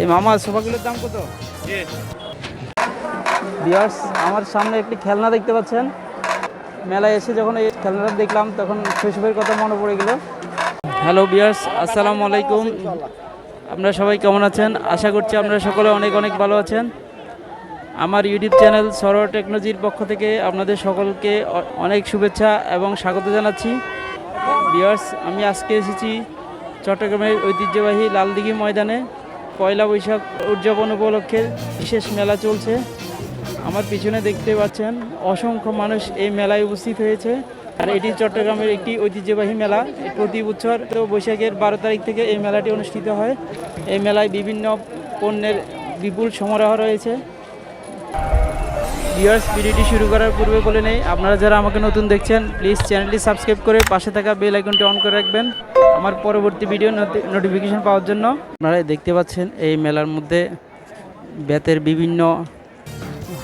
এই মামা, সোফাগুলোর দাম কত? বিয়ার্স আমার সামনে একটি খেলনা দেখতে পাচ্ছেন। মেলায় এসে যখন এই খেলনাটা দেখলাম, তখন শৈশবের কথা মনে পড়ে গেল। হ্যালো বিয়ার্স আসসালামু আলাইকুম। আপনারা সবাই কেমন আছেন? আশা করছি আপনারা সকলে অনেক অনেক ভালো আছেন। আমার ইউটিউব চ্যানেল সরোয়ার টেকনোলজির পক্ষ থেকে আপনাদের সকলকে অনেক শুভেচ্ছা এবং স্বাগত জানাচ্ছি। বিয়ার্স আমি আজকে এসেছি চট্টগ্রামের ঐতিহ্যবাহী লালদিঘি ময়দানে। পয়লা বৈশাখ উদযাপন উপলক্ষে বিশেষ মেলা চলছে। আমার পিছনে দেখতে পাচ্ছেন অসংখ্য মানুষ এই মেলায় উপস্থিত হয়েছে। আর এটি চট্টগ্রামের একটি ঐতিহ্যবাহী মেলা। প্রতি বছর বৈশাখের বারো তারিখ থেকে এই মেলাটি অনুষ্ঠিত হয়। এই মেলায় বিভিন্ন পণ্যের বিপুল সমারোহ রয়েছে। ভিউয়ার্স ভিডিওটি শুরু করার পূর্বে বলে নেই। আপনারা যারা আমাকে নতুন দেখছেন প্লিজ চ্যানেলটি সাবস্ক্রাইব করে পাশে থাকা বেল আইকনটি অন করে রাখবেন। আমার পরবর্তী ভিডিও নোটিফিকেশন পাওয়ার জন্য। আপনারা দেখতে পাচ্ছেন, এই মেলার মধ্যে বেতের বিভিন্ন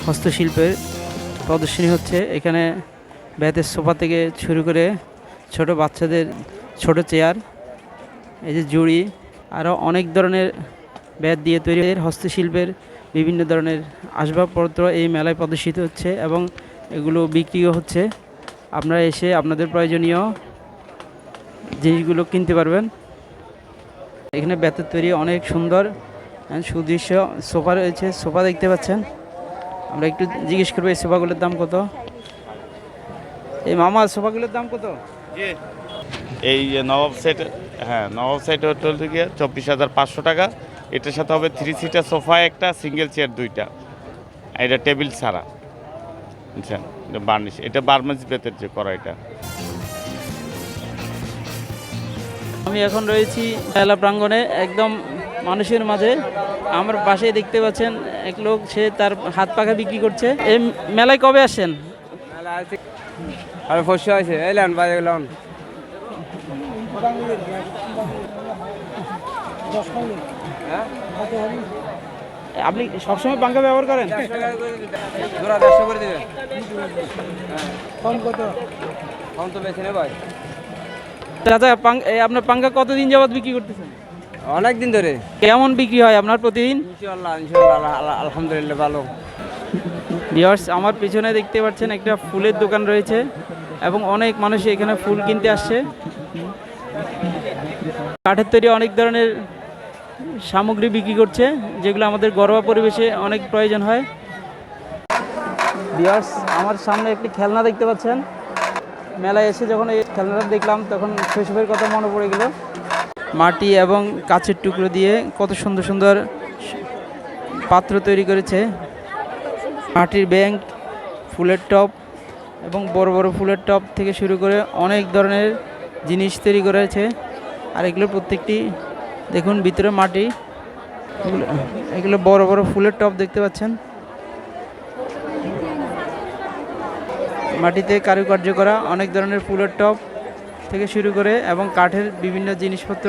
হস্তশিল্পের প্রদর্শনী হচ্ছে। এখানে বেতের সোফা থেকে শুরু করে ছোট বাচ্চাদের ছোট চেয়ার এই যে জুড়ি আরও অনেক ধরনের বেত দিয়ে তৈরি হস্তশিল্পের বিভিন্ন ধরনের আসবাবপত্র এই মেলায় প্রদর্শিত হচ্ছে এবং এগুলো বিক্রিও হচ্ছে। আপনারা এসে আপনাদের প্রয়োজনীয় জিনিসগুলো কিনতে পারবেন। এখানে বেতের তৈরি অনেক সুন্দর সুদৃশ্য সোফা রয়েছে। সোফা দেখতে পাচ্ছেন। আমরা একটু জিজ্ঞেস করব, এই সোফাগুলোর দাম কত? এই মামা, সোফাগুলোর দাম কত? এই নবাব সেট হ্যাঁ নবাব সেট হোটেল থেকে চব্বিশ হাজার পাঁচশো টাকা। এটার সাথে হবে থ্রি সিটার সোফা একটা সিঙ্গেল চেয়ার দুইটা। আর এটা টেবিল ছাড়া। বুঝছেন এটা বার্নিশ এটা বার্মাস বেতের যে করা এটা। আমি এখন রয়েছি মেলা প্রাঙ্গণে একদম মানুষের মাঝে। আমার পাশেই দেখতে পাচ্ছেন এক লোক সে তার হাত পাখা বিক্রি করছে। এই মেলায় কবে আসেন আর ফসা আছে এলেন বাজে গেলাম। আপনি সবসময় পাঙ্খা ব্যবহার করেন? চাচা আপনার পাঙ্খা কতদিন যাবত বিক্রি করতেছেন? অনেক দিন ধরে। কেমন বিক্রি হয় আপনার প্রতিদিন? আলহামদুলিল্লাহ ভালো। ভিওর্স আমার পিছনে দেখতে পাচ্ছেন একটা ফুলের দোকান রয়েছে এবং অনেক মানুষ এখানে ফুল কিনতে আসছে। কাঠের তৈরি অনেক ধরনের সামগ্রী বিক্রি করছে যেগুলো আমাদের ঘরোয়া পরিবেশে অনেক প্রয়োজন হয়। ভিওর্স আমার সামনে একটি খেলনা দেখতে পাচ্ছেন। মেলায় এসে যখন এই খেলনাটা দেখলাম তখন শৈশবের কথা মনে পড়ে গেল। মাটি এবং কাচের টুকরো দিয়ে কত সুন্দর সুন্দর পাত্র তৈরি করেছে। মাটির ব্যাংক ফুলের টপ এবং বড় বড় ফুলের টপ থেকে শুরু করে অনেক ধরনের জিনিস তৈরি করেছে। আর এগুলো প্রত্যেকটি দেখুন ভিতরে মাটি। এগুলো বড় বড় ফুলের টপ দেখতে পাচ্ছেন। মাটিতে কারুকার্য করা, অনেক ধরনের ফুলের টপ থেকে শুরু করে এবং কাঠের বিভিন্ন জিনিসপত্র।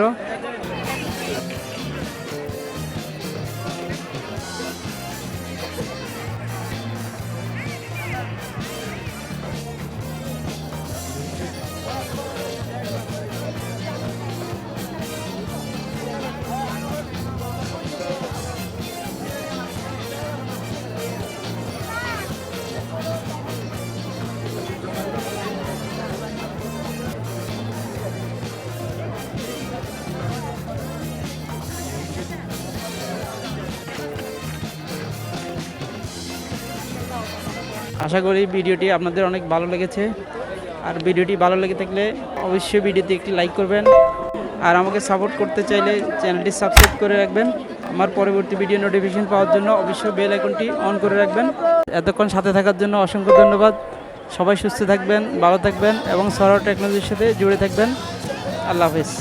আশা করি ভিডিওটি আপনাদের অনেক ভালো লেগেছে। আর ভিডিওটি ভালো লেগে থাকলে অবশ্যই ভিডিওতে একটি লাইক করবেন। আর আমাকে সাপোর্ট করতে চাইলে চ্যানেলটি সাবস্ক্রাইব করে রাখবেন। আমার পরবর্তী ভিডিও নোটিফিকেশন পাওয়ার জন্য অবশ্যই বেল আইকনটি অন করে রাখবেন। এতক্ষণ সাথে থাকার জন্য অসংখ্য ধন্যবাদ। সবাই সুস্থ থাকবেন, ভালো থাকবেন এবং সরল টেকনোলজির সাথে জুড়ে থাকবেন। আল্লাহ হাফিজ।